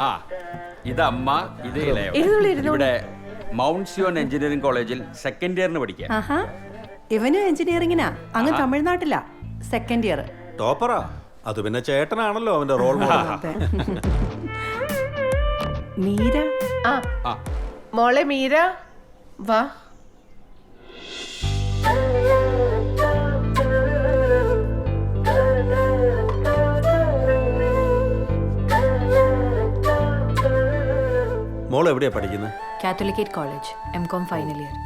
ആ ഇത് അമ്മ ഇത് ഇളയവൻ. ഇരുന്നോളൂ, ഇരുന്നോളൂ. ഇവിടെ മൗണ്ട് സിയോൺ എഞ്ചിനീയറിംഗ് കോളേജിൽ സെക്കൻഡ് ഇയറിന് പഠിക്കാം ആഹാ. ഇവനും എഞ്ചിനീയറിങ്ങിനാ അങ്ങ് തമിഴ്നാട്ടിലാ. സെക്കൻഡ് ഇയർ ടോപ്പറാ. അത് പിന്നെ ചേട്ടനാണല്ലോ അവന്റെ റോൾ മോഡൽ മീര? ആ. ആ. മോളെ മീര വാ. മോൾ എവിടെയാ പഠിക്കുന്നത് Catholicate college M Com final year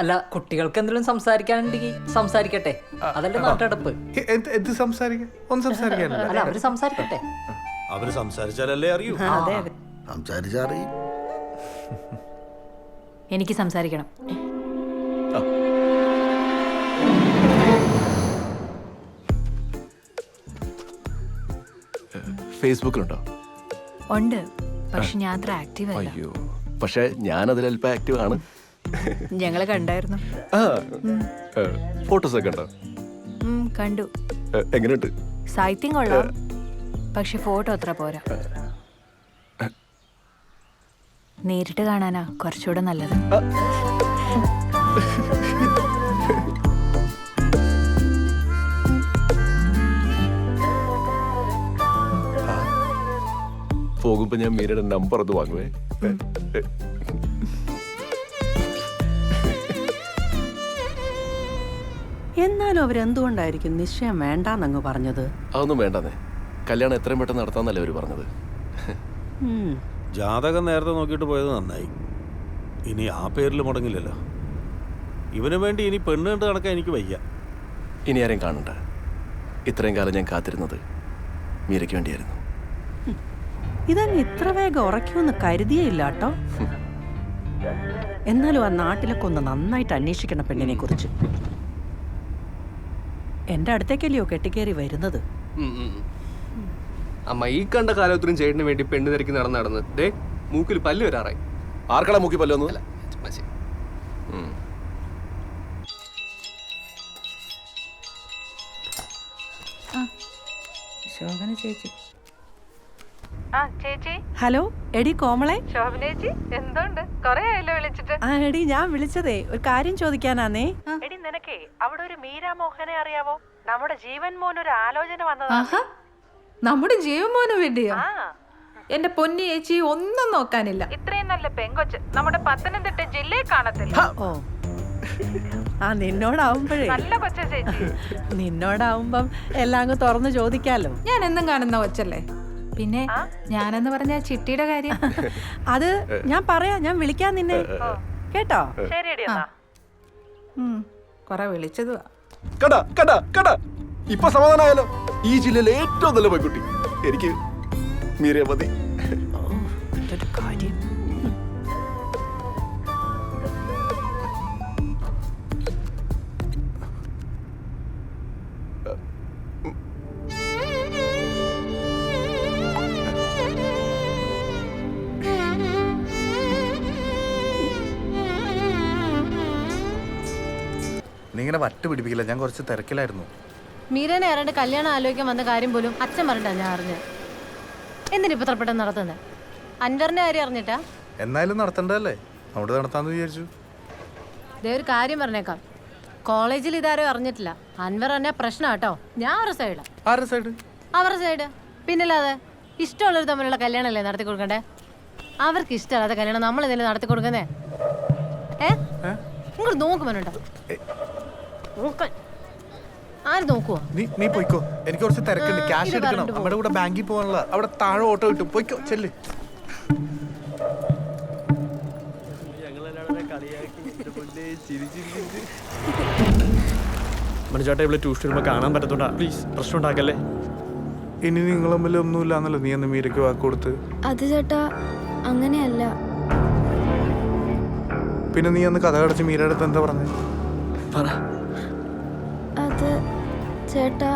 അല്ല കുട്ടികൾക്ക് എന്തെങ്കിലും സംസാരിക്കാനുണ്ടെങ്കിൽ സംസാരിക്കട്ടെ. അതല്ലേ നാട്ടടപ്പ് എന്ത് എന്ത് സംസാരിക്കാൻ ഒന്നും സംസാരിക്കാനില്ല? അല്ല അവർ സംസാരിക്കട്ടെ. അവർ സംസാരിച്ചാലല്ലേ അറിയൂ. അതെ അതെ. സംസാരിച്ചറിയും എനിക്ക് സംസാരിക്കണം. ഫേസ്ബുക്കിലുണ്ടോ? ഉണ്ട്. പക്ഷെ ഞാൻ അത്ര ആക്റ്റീവ് അല്ല. അയ്യോ. പക്ഷെ ഞാൻ അതിൽ അല്പം ആക്റ്റീവ് ആണ്. ഞങ്ങളെ കണ്ടായിരുന്നു. ആ. ഫോട്ടോസ് ഒക്കെ ഉണ്ടോ ഉം, കണ്ടു. ഏ, എങ്ങനെയുണ്ട്? സാഹിത്യം കൊള്ളാം. പക്ഷെ ഫോട്ടോ അത്ര പോരാ. നേരിട്ട് കാണാനാ കുറച്ചുകൂടെ നല്ലത്. പോകുമ്പോ ഞാൻ മീരയുടെ നമ്പർ ഒന്ന് വാങ്ങുവേ. എന്നാലും അവരെന്തുകൊണ്ടായിരിക്കും നിശ്ചയം വേണ്ടാന്നങ്ങ് പറഞ്ഞത്? അതൊന്നും വേണ്ടെന്നേ. കല്യാണം എത്രയും പെട്ടെന്ന് നടത്താന്നല്ലേ അവർ പറഞ്ഞത്. ജാതകം നേരത്തെ നോക്കിയിട്ട് പോയത് നന്നായി. ഇനി ആ പേരിൽ മുടങ്ങില്ലല്ലോ. ഇവന് വേണ്ടി ഇനി പെണ്ണ് കണ്ട് നടക്കാൻ എനിക്ക് വയ്യ. ഇനി ആരെയും കാണണ്ട. ഇത്രയും കാലം ഞാൻ കാത്തിരുന്നത് മീരയ്ക്ക് വേണ്ടിയായിരുന്നു. ഇതങ്ങ് ഇത്ര വേഗം ഉറക്കുമെന്ന് കരുതിയേ ഇല്ല കേട്ടോ. എന്നാലും ആ നാട്ടിലൊക്കെ ഒന്ന് നന്നായിട്ട് അന്വേഷിക്കണം പെണ്ണിനെ കുറിച്ച്. എന്റെ അടുത്തേക്കല്ലയോ കെട്ടിക്കേറി വരുന്നത്? അമ്മ ഈ കണ്ട കാലത്തിനും ചേട്ടന് വേണ്ടി പെണ്ണ് തിരക്കി നടന്ന് നടന്ന് ദേ മൂക്കിൽ പല്ല് വരാറായി. ആർക്കടാ മൂക്കി പല്ലൊന്നും അല്ല. ശോഭന ചേച്ചി. ചേച്ചി? ഹലോ എടി കോമളെ. ശോഭനേച്ചി എന്തുണ്ട്? കൊറേ ആയല്ലോ വിളിച്ചിട്ട്. ആ എടി ഞാൻ വിളിച്ചതേ ഒരു കാര്യം ചോദിക്കാനാന്നേ. എടി നിനക്കേ അവിടെ ഒരു മീരാ മോഹനെ അറിയാവോ? നമ്മുടെ ജീവൻ മോൻ ഒരു ആലോചന വന്നതാ. ആഹാ നമ്മുടെ ജീവമോന് വേണ്ടിയോ? ആ. എന്റെ പൊന്നി ചേച്ചി ഒന്നും നോക്കാനില്ല. ഇത്രയും നല്ല പെങ്കൊച്ച് നമ്മുടെ പത്തനംതിട്ട ജില്ലയിൽ കാണത്തില്ല. ഓ. ആ നിന്നോടാവുമ്പോഴേ. നല്ല കൊച്ച ചേച്ചി. നിന്നോടാവുമ്പം എല്ലാം അങ്ങ് തുറന്ന് ചോദിക്കാലോ. ഞാൻ എന്നും കാണുന്ന കൊച്ചല്ലേ? പിന്നെ ഞാനെന്ന് പറഞ്ഞ ചിട്ടിയുടെ കാര്യം. അത് ഞാൻ പറയാം ഞാൻ വിളിക്കാൻ നിന്നെ. കേട്ടോ? കൊറേ വിളിച്ചതുവാ. കടാ കടാ കടാ. ഇപ്പൊ സമാധാനമായാലോ ഈ ജില്ലയിലെ ഏറ്റവും നല്ല പെൺകുട്ടി. എനിക്ക് മീരേ മതി. വട്ട് പിടിപ്പിക്കില്ല. ഞാൻ കുറച്ച് തിരക്കിലായിരുന്നു. മീരനെ ഏറെ കല്യാണം ആലോചിക്കാൻ വന്ന കാര്യം പോലും അച്ഛൻ പറഞ്ഞിട്ടാ ഞാൻ അറിഞ്ഞത്. എന്തിനു ഇപ്പൊ പെട്ടെന്ന് നടത്തുന്നത് അൻവറിന്റെ കാര്യം അറിഞ്ഞിട്ടാ? എന്നാലും നടത്തണ്ടല്ലേ അവിടെ നടത്താന്ന് വിചാരിച്ചു. ദേ ഒരു കാര്യം പറഞ്ഞേക്കാം. കോളേജിൽ ഇതാരും അറിഞ്ഞിട്ടില്ല. അൻവർ തന്നെ പ്രശ്നം കേട്ടോ ഞാൻ അവരുടെ സൈഡ് ആരുടെ സൈഡ് അവരുടെ സൈഡ് പിന്നല്ലാതെ ഇഷ്ടമുള്ളവർ തമ്മിലുള്ള കല്യാണമല്ലേ നടത്തി കൊടുക്കണ്ടേ? അവർക്ക് ഇഷ്ടമല്ലാത്ത കല്യാണം നമ്മൾ എന്തെങ്കിലും നടത്തി കൊടുക്കുന്നേ? ഏ? നിങ്ങൾ നോക്കുമനുണ്ടോ നോക്കാൻ ആര് നോക്കുവോ? നീ നീ പോയിക്കോ. എനിക്ക് കുറച്ച് തിരക്കുണ്ട്. ക്യാഷ് എടുക്കണം. നമ്മുടെ കൂടെ ബാങ്കിൽ പോകാനുള്ള. അവിടെ താഴെ ഓട്ടോ കിട്ടും. പോയിക്കോ ചെല്ല്. മനുചേട്ടാ ഇവിടെ ട്യൂഷൻ വരുമ്പോ കാണാൻ പറ്റത്തോണ്ടാ. പ്ലീസ് പ്രശ്നം ഉണ്ടാക്കല്ലേ? ഇനി നിങ്ങൾ തമ്മിൽ ഒന്നുമില്ലാന്നല്ലോ നീ അന്ന് മീരയ്ക്ക് വാക്ക് കൊടുത്ത്? അത് ചേട്ടാ അങ്ങനെയല്ല. പിന്നെ നീ അന്ന് കഥ കടച്ച് മീരയുടെ അടുത്ത് എന്താ പറഞ്ഞത് പറ. ചേട്ടാ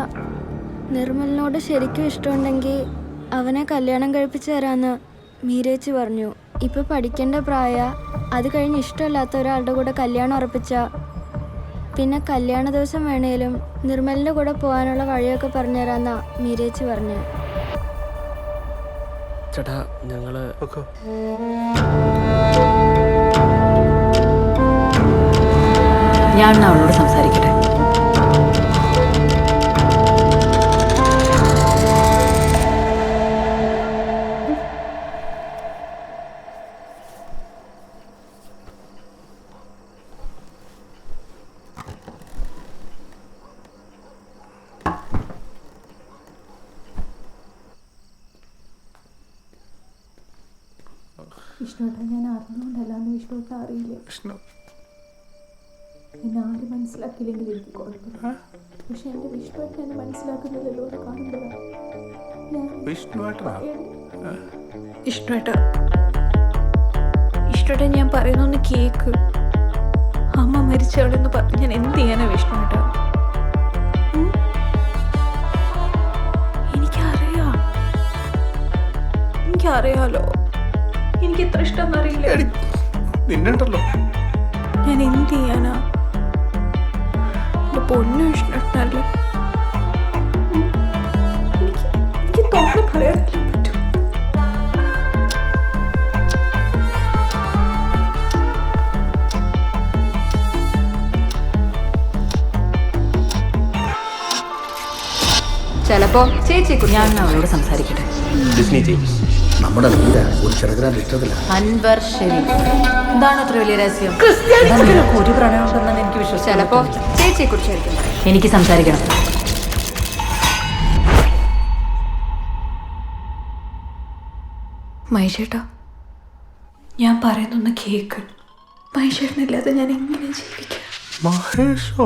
നിർമ്മലിനോട് ശരിക്കും ഇഷ്ടമുണ്ടെങ്കിൽ അവനെ കല്യാണം കഴിപ്പിച്ചു തരാമെന്ന് മീരേച്ചി പറഞ്ഞു. ഇപ്പൊ പഠിക്കേണ്ട പ്രായ അത് കഴിഞ്ഞ് ഇഷ്ടമില്ലാത്ത ഒരാളുടെ കൂടെ കല്യാണം ഉറപ്പിച്ച. പിന്നെ കല്യാണ ദിവസം വേണേലും നിർമ്മലിന്റെ കൂടെ പോകാനുള്ള വഴിയൊക്കെ പറഞ്ഞു തരാമെന്നാ മീരേച്ചി പറഞ്ഞു. ചേട്ടാ ഞങ്ങൾ ഞാൻ അവളോട് സംസാരിക്കട്ടെ? വിഷ്ണുവേട്ടൻ ഞാൻ അറിഞ്ഞുകൊണ്ടല്ലാന്ന് വിഷ്ണുവേട്ടൻ അറിയില്ല. കൃഷ്ണ എന്നെ ആരും മനസ്സിലാക്കിയില്ലെങ്കിൽ എനിക്ക് കുഴപ്പമില്ല പക്ഷെ എന്റെ വിഷ്ണുവേട്ടൻ എന്നെ മനസ്സിലാക്കുന്നില്ലല്ലോ എന്ന് കാണുമ്പോഴാണ്. ഞാൻ വിഷ്ണുവേട്ടനാ? ഞാൻ പറയുന്നൊന്ന് കേക്ക്. അമ്മ മരിച്ചവളെന്ന് പറഞ്ഞ് ഞാൻ എന്ത് ചെയ്യാനാ വിഷ്ണുട്ട? എനിക്കറിയാം. എനിക്കറിയാലോ. എനിക്ക് എത്ര ഇഷ്ടം അറിയില്ല എടി, നിന്നെ ഉണ്ടല്ലോ ഞാൻ എന്ത് ചെയ്യാനാ? എന്റെ പൊന്നു ഇഷ്ടമല്ലേ എനിക്ക് എനിക്ക് തോന്നി പറയാനല്ലേ പറ്റൂ ചിലപ്പോ ചേച്ചി ഞാൻ അവളോട് സംസാരിക്കട്ടെ. ഡിസ്നി ചേച്ചി. നമ്മുടെ വീട് ഒരു ചെറുകിടാൻ ഇഷ്ടത്തില്ല അൻവർ ശരി എന്താണ് അത്ര വലിയ രഹസ്യം? നിനക്ക് ഒരു പ്രണയം ഉണ്ടെന്ന് എനിക്ക് വിശ്വസിച്ചു ചിലപ്പോ ചേച്ചിയെ കുറിച്ചായിരിക്കും എനിക്ക് സംസാരിക്കണം. മൈഷേട്ടാ ഞാൻ പറയുന്നൊന്ന് കേക്ക്. മൈഷേട്ടനില്ലാതെ ഞാൻ എങ്ങനെ ജീവിക്കാം? മഹേഷോ?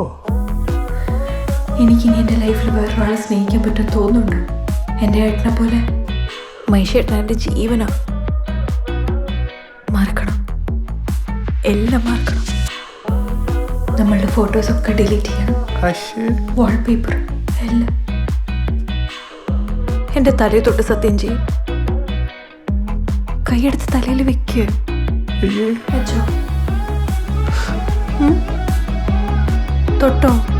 എനിക്കിനി എന്റെ ലൈഫിൽ വേറൊരാളെ സ്നേഹിക്കാൻ പറ്റും തോന്നുന്നുണ്ട്. എന്റെ ഏട്ടനെ പോലെ മൈഷേട്ടൻ എന്റെ ജീവനാ മറക്കണം. എല്ലാം മറക്കണം. നമ്മളുടെ ഫോട്ടോസൊക്കെ ഡിലീറ്റ് ചെയ്യണം വാൾപേപ്പർ എല്ലാം. എന്റെ തലയിൽ തൊട്ട് സത്യം ചെയ്യും. കൈയെടുത്ത് തലയിൽ വെക്കുക തൊട്ടോ?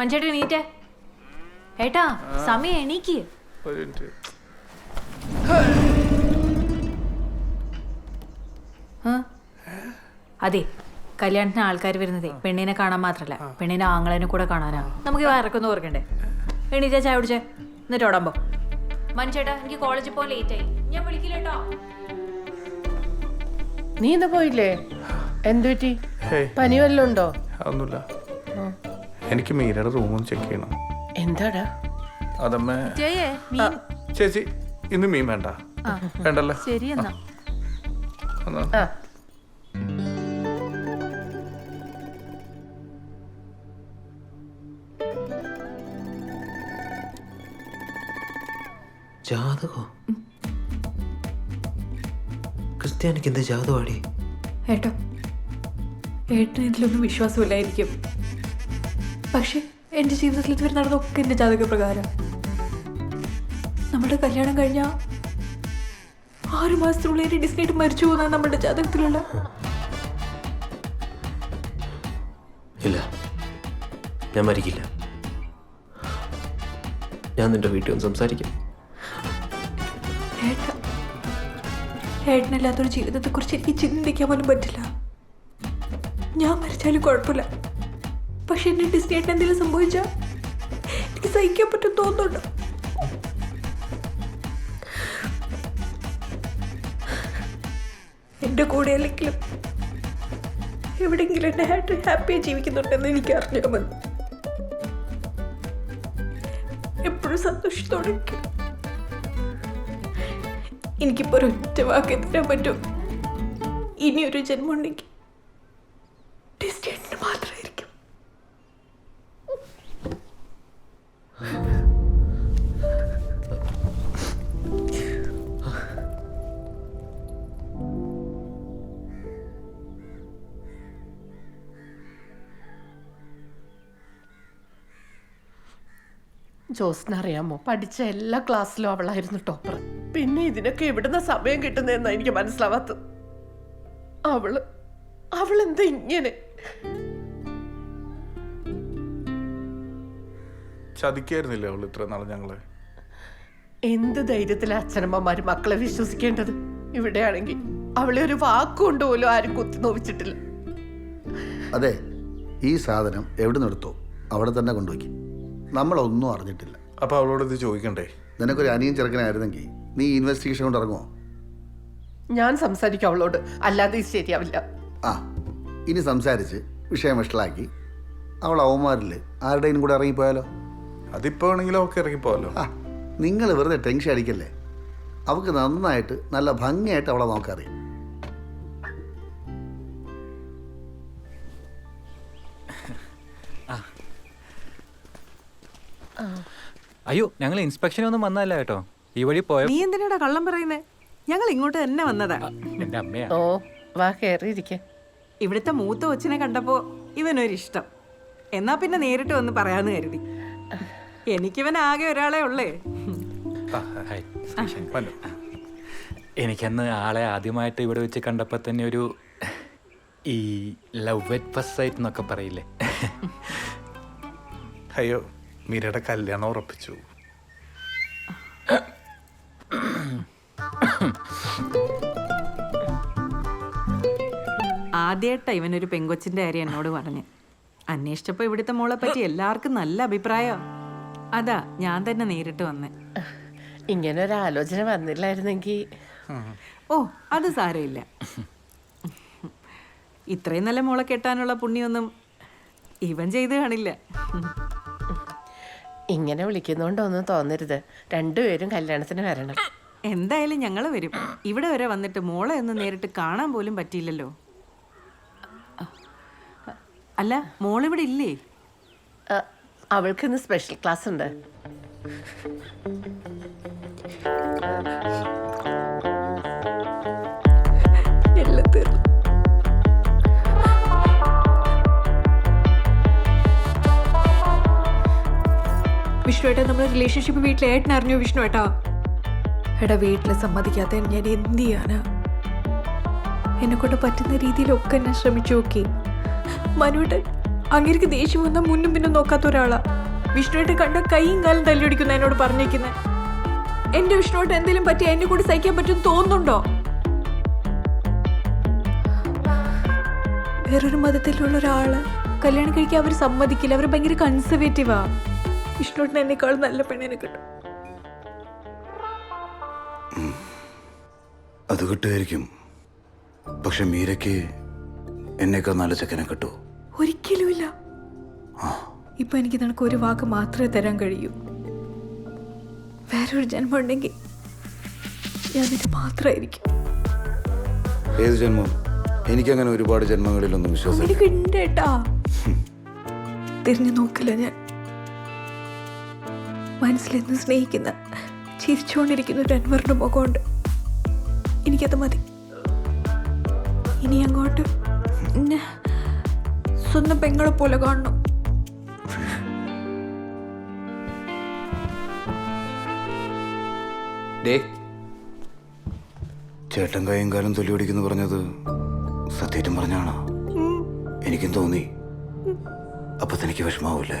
മഞ്ചേട്ടാ എണീറ്റേ. ഏട്ടാ സമയം എണീക്ക്? അതെ കല്യാണത്തിന് ആൾക്കാർ വരുന്നതേ. പെണ്ണിനെ കാണാൻ മാത്രല്ല. പെണ്ണിനെ ആങ്ങളേനെ കൂടെ കാണാനാ. നമുക്ക് വയറക്കൊന്ന് ഓർക്കണ്ടേ? എണീറ്റാ ചായ കുടിച്ചേ. എന്നിട്ട് ഓടാമ്പോ മഞ്ചേട്ടാ എനിക്ക് കോളേജിൽ പോകാൻ ലേറ്റ് ആയി. ഞാൻ വിളിക്കില്ലേട്ടോ നീ ഇന്ന് പോയില്ലേ? എന്തു പറ്റി പനി വല്ലതും ഉണ്ടോ? അതൊന്നുമില്ല. എനിക്ക് മീരയുടെ ഒന്ന് ചെക്ക് ചെയ്യണം. എന്താടാ? അതമ്മേ. ജയേ ചേച്ചി ഇന്ന് മീൻ വേണ്ട. വേണ്ടല്ലോ. ശരി എന്നാ. എന്നാ ആ. ജാതകോ? ക്രിസ്ത്യാനിക്ക് എന്ത് ജാതകമാടി? ഏട്ടോ ഏട്ടന് ഇതിലൊന്നും വിശ്വാസമില്ലായിരിക്കും. പക്ഷെ എന്റെ ജീവിതത്തിൽ ഇതുവരെ നടന്നതൊക്കെ എന്റെ ജാതക പ്രകാരം. നമ്മുടെ കല്യാണം കഴിഞ്ഞ ആറു മാസത്തിനുള്ളിൽ എന്റെ ഡിസ്നേറ്റ് മരിച്ചു പോകുന്നതാണ് നമ്മുടെ ജാതകത്തിലുള്ള. ഇല്ല. ഞാൻ മരിക്കില്ല. ഞാൻ നിന്റെ വീട്ടിൽ ഒന്ന് സംസാരിക്കാം. ഏട്ട ഏട്ടനില്ലാത്തൊരു ജീവിതത്തെക്കുറിച്ച് എനിക്ക് ചിന്തിക്കാൻ പോലും പറ്റില്ല. ഞാൻ മരിച്ചാലും കുഴപ്പമില്ല. പക്ഷെ എന്റെ ഡിസ്നേട്ടൻ എന്തെങ്കിലും സംഭവിച്ച? എനിക്ക് സഹിക്കാൻ പറ്റും തോന്നുന്നുണ്ട്. എന്റെ കൂടെ അല്ലെങ്കിലും എവിടെങ്കിലും എന്റെ ഹാറ്റ് ഹാപ്പിയായി ജീവിക്കുന്നുണ്ടെന്ന് എനിക്ക് അറിഞ്ഞാൽ മതി. എപ്പോഴും സന്തോഷത്തോടെ എനിക്കിപ്പോൾ ഒറ്റ വാക്കി തരാൻ പറ്റും. ഇനിയൊരു ജന്മം ഉണ്ടെങ്കിൽ ജോസിന് അറിയാമോ പഠിച്ച എല്ലാ ക്ലാസ്സിലും അവളായിരുന്നു ടോപ്പർ. പിന്നെ ഇതിനൊക്കെ എവിടുന്ന സമയം കിട്ടുന്നതെന്നാ എനിക്ക് മനസ്സിലാവാത്തത്. അവൾ അവളെന്താ ഇങ്ങനെ? ചതിക്കായിരുന്നില്ലേ അവൾ ഇത്ര നാളെ ഞങ്ങളെ? എന്ത് ധൈര്യത്തിലെ അച്ഛനമ്മമാര് മക്കളെ വിശ്വസിക്കേണ്ടത്? ഇവിടെയാണെങ്കിൽ അവളെ ഒരു വാക്കുകൊണ്ട് പോലും ആരും കുത്തി നോവിച്ചിട്ടില്ല. അതെ ഈ സാധനം എവിടെ നിന്നെടുത്തോ അവിടെ തന്നെ കൊണ്ടുവയ്ക്കും നമ്മളൊന്നും അറിഞ്ഞിട്ടില്ല. അപ്പൊ അവളോട് ഇത് ചോദിക്കണ്ടേ? നിനക്കൊരു അനിയൻ ചെറുക്കനായിരുന്നെങ്കിൽ നീ ഇൻവെസ്റ്റിഗേഷൻ കൊണ്ട് ഇറങ്ങുമോ ഞാൻ സംസാരിക്കും അവളോട്. അല്ലാതെ ഇത് ശരിയാവില്ല. ആ ഇനി സംസാരിച്ച് വിഷയം വഷളാക്കി അവൾ അവന്മാരിൽ ആരുടെയും കൂടെ ഇറങ്ങിപ്പോയാലോ? അതിപ്പോ ആണെങ്കിലും ഒക്കെ ഇറങ്ങിപ്പോവല്ലോ ആ നിങ്ങൾ വെറുതെ ടെൻഷൻ അടിക്കല്ലേ? അവൾക്ക് നന്നായിട്ട് നല്ല ഭംഗിയായിട്ട് അവളെ നോക്കറിയാം. അയ്യോ ഞങ്ങൾ ഇൻസ്പെക്ഷനൊന്നും വന്നല്ല കേട്ടോ. ഈ വഴി പോയ നീ എന്തിനാടാ കള്ളം പറയുന്നേ? ഞങ്ങൾ ഇങ്ങോട്ട് തന്നെ വന്നതാ. എന്റെ അമ്മയാ. ഓ വാ കയറിയിരിക്കെ ഇവിടുത്തെ മൂത്ത കൊച്ചിനെ കണ്ടപ്പോ ഇവനൊരു ഇഷ്ടം എന്നാ പിന്നെ നേരിട്ട് വന്ന് പറയാന്ന് കരുതി. എനിക്കിവൻ ആകെ ഒരാളെ ഉള്ളേ. ഹായ്. എനിക്കന്ന് ആളെ ആദ്യമായിട്ട് ഇവിടെ വെച്ച് കണ്ടപ്പോൾ തന്നെ ഒരു ഈ ലവ് എറ്റ് ഫസ്റ്റ് സൈറ്റ് എന്നൊക്കെ പറയില്ലേ. അയ്യോ മീരയുടെ കല്യാണം ഉറപ്പിച്ചു. ആദ്യമായിട്ടാ ഇവനൊരു പെങ്കൊച്ചിന്റെ കാര്യം എന്നോട് പറഞ്ഞു. അന്വേഷിച്ചപ്പോ ഇവിടുത്തെ മോളെ പറ്റി എല്ലാവർക്കും നല്ല അഭിപ്രായം. അതാ ഞാൻ തന്നെ നേരിട്ട് വന്നേ. ഇങ്ങനെ ഒരു ആലോചന വന്നില്ലായിരുന്നെങ്കിൽ ഓ അത് സാരമില്ല. ഇത്രയും നല്ല മോളെ കെട്ടാനുള്ള പുണ്യൊന്നും ഇവൻ ചെയ്ത് കാണില്ല. ഇങ്ങനെ വിളിക്കുന്നോണ്ടൊന്നും തോന്നരുത്. രണ്ടുപേരും കല്യാണത്തിന് വരണം. എന്തായാലും ഞങ്ങൾ വരും. ഇവിടെ വരെ വന്നിട്ട് മോളെ ഒന്ന് നേരിട്ട് കാണാൻ പോലും പറ്റിയില്ലല്ലോ. അല്ല മോളിവിടെ ഇല്ലേ? അവൾക്ക് ഇന്ന് സ്പെഷ്യൽ ക്ലാസ് ഉണ്ട് വിഷ്ണു ഏട്ടാ നമ്മുടെ റിലേഷൻഷിപ്പ് വീട്ടിലെ ഏട്ടൻ അറിഞ്ഞു വിഷ്ണു ഏട്ടാ എടാ വീട്ടിൽ സമ്മതിക്കാത്ത ഞാൻ എന്ത് എന്നെ കൊണ്ട് പറ്റുന്ന രീതിയിലൊക്കെ ഞാൻ ശ്രമിച്ചു നോക്കി. മനുവേട്ടൻ അങ്ങേക്ക് ദേഷ്യം വന്നാൽ മുന്നും പിന്നും നോക്കാത്ത ഒരാളാ. വിഷ്ണുവേട്ടൻ കണ്ട കൈയും കാലും തല്ലിടിക്കുന്ന എന്നോട് പറഞ്ഞേക്കുന്നത് എന്റെ വിഷ്ണുവേട്ടൻ എന്തെങ്കിലും പറ്റി എന്നെ കൂടി സഹിക്കാൻ പറ്റും തോന്നുന്നുണ്ടോ? വേറൊരു മതത്തിലുള്ള ഒരാൾ കല്യാണം കഴിക്കാൻ അവർ സമ്മതിക്കില്ല. അവർ ഭയങ്കര കൺസർവേറ്റീവാ വിഷ്ണുവേട്ടൻ എന്നെക്കാൾ നല്ല പെണ്ണിനെ കിട്ടും. അത് കിട്ടുമായിരിക്കും. പക്ഷെ മീരയ്ക്ക് എന്നേക്കാൾ നല്ല ചെക്കനെ കിട്ടൂ. ഒരിക്കലുമില്ല. ഇപ്പൊ എനിക്ക് നിനക്ക് ഒരു വാക്ക് മാത്രമേ തരാൻ കഴിയൂ. വേറൊരു ജന്മം ഉണ്ടെങ്കിൽ ഞാൻ ഇത് മാത്രമായിരിക്കും. ഏത് ജന്മം? എനിക്കങ്ങനെ ഒരുപാട് ജന്മങ്ങളിലൊന്നും വിശ്വാസം തിരിഞ്ഞു നോക്കില്ല ഞാൻ. മനസ്സിലെന്ന് സ്നേഹിക്കുന്ന ചിരിച്ചുകൊണ്ടിരിക്കുന്ന ഒരു അൻവറിന്റെ മുഖമുണ്ട്. എനിക്കത് മതി. ഇനി അങ്ങോട്ട് സ്വന്തം പെങ്ങളെ പോലെ കാണണം. ചേട്ടൻ കൈയും കാലം തൊല്ലി ഓടിക്കുന്നു പറഞ്ഞത് സത്യേറ്റം പറഞ്ഞാണോ? എനിക്കും തോന്നി. അപ്പൊ തനിക്ക് വിഷമാവൂലേ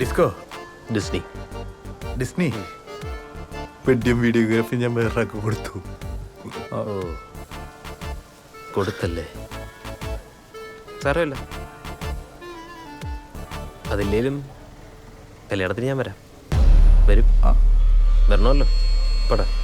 ഡിസ്കോ ഡിസ്നി ഡിസ്നി പെഡ്യം വീഡിയോഗ്രാഫി ഞാൻ വേറൊരാൾക്ക് കൊടുത്തു. ഓ കൊടുത്തല്ലേ? സാരമില്ല. അതില്ലേലും കല്യാണത്തിന് ഞാൻ വരാം. വരും. വരണമല്ലോ. പടാ.